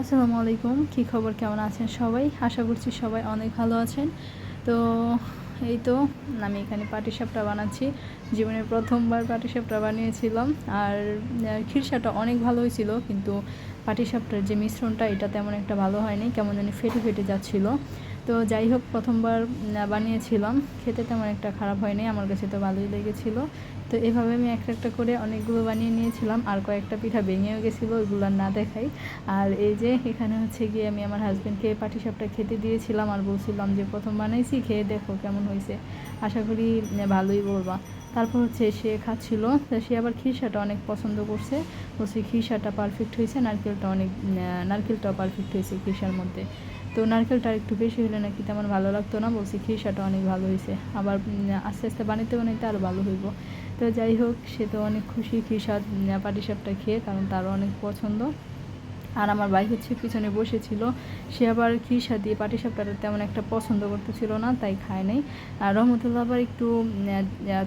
আসসালামু আলাইকুম। কী খবর, কেমন আছেন সবাই? আশা করছি সবাই অনেক ভালো আছেন। তো এই তো আমি এখানে পাটিসাপটা বানাচ্ছি। জীবনের প্রথমবার পাটিসাপটা বানিয়েছিলাম। আর খিরসাটা অনেক ভালো হয়েছিল, কিন্তু পাটিসাপটার যে মিশ্রণটা, এটা তেমন একটা ভালো হয়নি। কেমন জানি ফেটে ফেটে যাচ্ছিল। তো যাই হোক, প্রথমবার বানিয়েছিলাম। খেতে তেমন একটা খারাপ হয়নি, আমার কাছে তো ভালোই লেগেছিলো। তো এভাবে আমি একটা একটা করে অনেকগুলো বানিয়ে নিয়েছিলাম, আর কয়েকটা পিঠা ভেঙেও গেছিল, ওইগুলো না দেখাই। আর এই যে, এখানে হচ্ছে গিয়ে আমি আমার হাজব্যান্ডকে পাটিসাপটা খেতে দিয়েছিলাম, আর বলছিলাম যে, প্রথম বানাইছি, খেয়ে দেখো কেমন হয়েছে। আশা করি ভালোই বলবা। তারপর হচ্ছে সে খাচ্ছিল সে আবার খিরসাটা অনেক পছন্দ করছে। বলছে খিরসাটা পারফেক্ট হয়েছে, নারকেলটা অনেক নারকেলটাও পারফেক্ট হয়েছে খিরসার মধ্যে। তো নারকেলটা একটু বেশি হলে নাকি তেমন ভালো লাগতো না। বলছি খিসাটা অনেক ভালো হয়েছে আবার আস্তে আস্তে বানাইতে বানাইতে আরও ভালো হইব। তো যাই হোক, সে তো অনেক খুশি খিরসাদ পাটিসাপটা খেয়ে, কারণ তারও অনেক পছন্দ। আর আমার ভাই হচ্ছে পিছনে বসেছিল। সে আবার খিসা দিয়ে পাটিসাপটাটা তেমন একটা পছন্দ করতেছিল না, তাই খায় নাই। আর রহমতুল্লাহ আবার একটু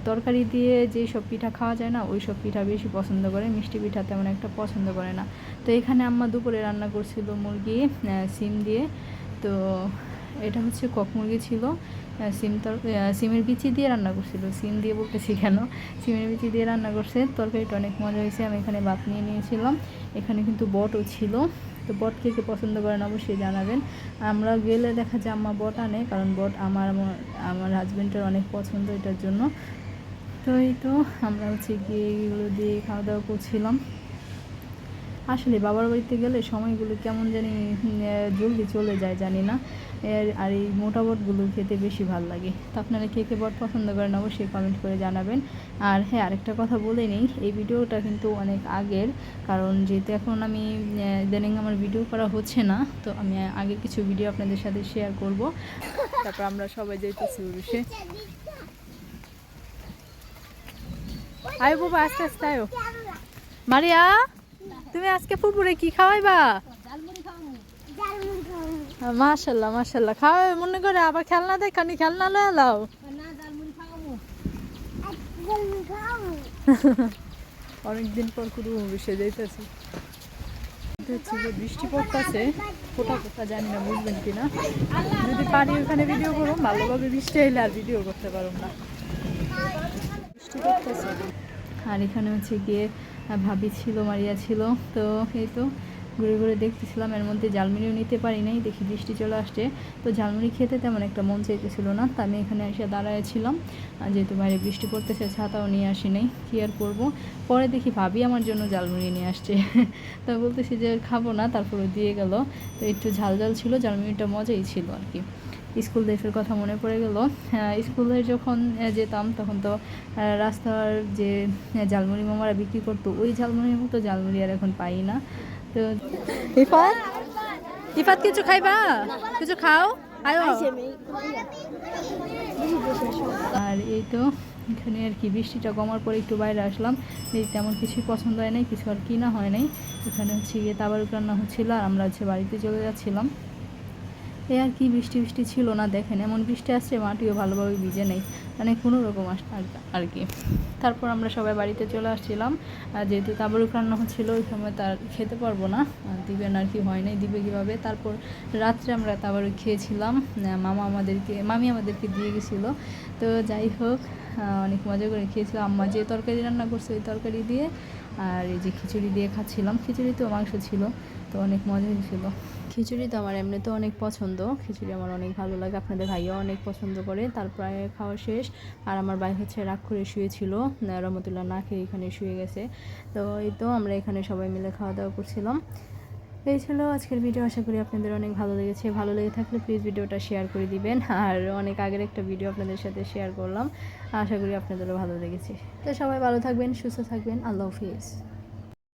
তরকারি দিয়ে যে সব পিঠা খাওয়া যায় না, ওই সব পিঠা বেশি পছন্দ করে, মিষ্টি পিঠা তেমন একটা পছন্দ করে না। তো এখানে আম্মা দুপুরে রান্না করছিল মুরগি সিম দিয়ে। তো এটা হচ্ছে কক মুরগি ছিল। সিম তর সিমের বিচি দিয়ে রান্না করছিল। সিম দিয়ে বলতেছি কেন? সিমের বিচি দিয়ে রান্না করছে। তরকারিটা অনেক মজা হয়েছে। আমি এখানে ভাত নিয়ে নিয়েছিলাম। এখানে কিন্তু বটও ছিল। তো বট কে কে পছন্দ করেন অবশ্যই জানাবেন। আমরা গেলে দেখা যায় আম্মা বট আনে, কারণ বট আমার আমার আমার হাজব্যান্ডের অনেক পছন্দ এটার জন্য। তো এই তো আমরা হচ্ছে গিয়ে এগুলো দিয়ে খাওয়া দাওয়া করছিলাম। আসলে বাবার বাড়িতে গেলে সময়গুলো কেমন জানি জলদি চলে যায়, জানি না। আর এই মোটা বটগুলো খেতে বেশি ভালো লাগে। তো আপনারা কে কে বট পছন্দ করেন অবশ্যই কমেন্ট করে জানাবেন। আর হ্যাঁ আরেকটা কথা বলে নিই, এই ভিডিওটা কিন্তু অনেক আগের, কারণ যেহেতু এখন আমি ইদানিং আমার ভিডিও করা হচ্ছে না, তো আমি আগে কিছু ভিডিও আপনাদের সাথে শেয়ার করব। তারপর আমরা সবাই যাইতেছি উড়ুষে আয়ো বাবা, আস্তে আস্তে আয়ো। মারিয়া! তুমি আজকে ফুপুরে কি খাওয়াইবা? মাশাল্লাহ মাশাল্লাহ। খাওয়াই মনে করে আবার খেলনা দেখ খানি খেলনা লয়ে লাও। অনেকদিন পর কুরু বিষে যাইতেছি। হচ্ছে যে বৃষ্টি পড়তেছে। ফোটা ফোটা জানি না বুঝবেন কিনা। যদি পানি ওখানে ভিডিও করুন ভালোভাবে বৃষ্টি এলে আর ভিডিও করতে পারুম না। বৃষ্টি পড়তেছে। আর এখানে হচ্ছে গিয়ে ভাবি ছিল, মারিয়া ছিল। তো এই তো ঘুরে ঘুরে দেখতেছিলাম, এর মধ্যে ঝালমুড়িও নিতে পারি নাই, দেখি বৃষ্টি চলে আসছে। তো ঝালমুড়ি খেতে তেমন একটা মন চাইতেছিল না, তা আমি এখানে এসে দাঁড়ায়েছিলাম। যেহেতু বাইরে বৃষ্টি পড়তেছে, ছাতাও নিয়ে আসি নাই, কী আর করব? পরে দেখি ভাবি আমার জন্য ঝালমুড়ি নিয়ে আসছে। তো বলতেছি যে খাব না, তারপরে দিয়ে গেল। তো একটু ঝাল ঝাল ছিল, ঝালমুড়িটা মজাই ছিল আর কি। স্কুল লাইফের কথা মনে পড়ে গেল। স্কুলে যখন যেতাম তখন তো রাস্তার যে ঝালমুড়ি মামারা বিক্রি করতো ওই ঝালমুড়ির মতো ঝালমুড়ি আর এখন পাই না। তো ইফাত? ইফাত কিছু খাইবা? কিছু খাও? আয়ো। আর এই তো এখানে আর কি বৃষ্টিটা কমার পরে একটু বাইরে আসলাম। এই তেমন কিছুই পছন্দ হয় নাই কিছু আর কিনা হয় নাই। এখানে হচ্ছে গিয়ে তাবারুক রান্না হচ্ছিল আর আমরা হচ্ছে বাড়িতে চলে যাচ্ছিলাম। এই আর কি বৃষ্টি বৃষ্টি ছিল না দেখেন, এমন বৃষ্টি আসছে মাটিও ভালোভাবে ভিজে নেই। মানে কোনো রকম আর- কি। তারপর আমরা সবাই বাড়িতে চলে আসছিলাম। যেহেতু তাবারুক রান্না হচ্ছিল, ওই সময় তার খেতে পারব না। দিবেন আর কি, হয় নাই, দিবে কীভাবে? তারপর রাত্রে আমরা তাবারুক খেয়েছিলাম। মামা আমাদেরকে, মামি আমাদেরকে দিয়ে গেছিল। তো যাই হোক অনেক মজা করে খেয়েছিলাম। আম্মা যে তরকারি রান্না করছে ওই তরকারি দিয়ে, আর এই যে খিচুড়ি দিয়ে খাচ্ছিলাম। খিচুড়িতেও মাংস ছিল, তো অনেক মজা হয়েছিল খিচুড়ি তো আমার এমনিতেও অনেক পছন্দ। খিচুড়ি আমার অনেক ভালো লাগে। আপনাদের ভাইও অনেক পছন্দ করে। তারপরে খাওয়া শেষ। আর আমার ভাই হচ্ছে রাগ করে শুয়েছিল। রহমতুল্লাহ না খেয়ে এখানে শুয়ে গেছে। তো এই তো আমরা এখানে সবাই মিলে খাওয়া দাওয়া করছিলাম। এই ছিল আজকের ভিডিও আশা করি আপনাদের অনেক ভালো লেগেছে। ভালো লেগে থাকলে প্লিজ ভিডিওটা শেয়ার করে দিবেন। আর অনেক আগের একটা ভিডিও আপনাদের সাথে শেয়ার করলাম। আশা করি আপনাদেরও ভালো লেগেছে। তো সবাই ভালো থাকবেন, সুস্থ থাকবেন। আল্লাহ হাফিজ।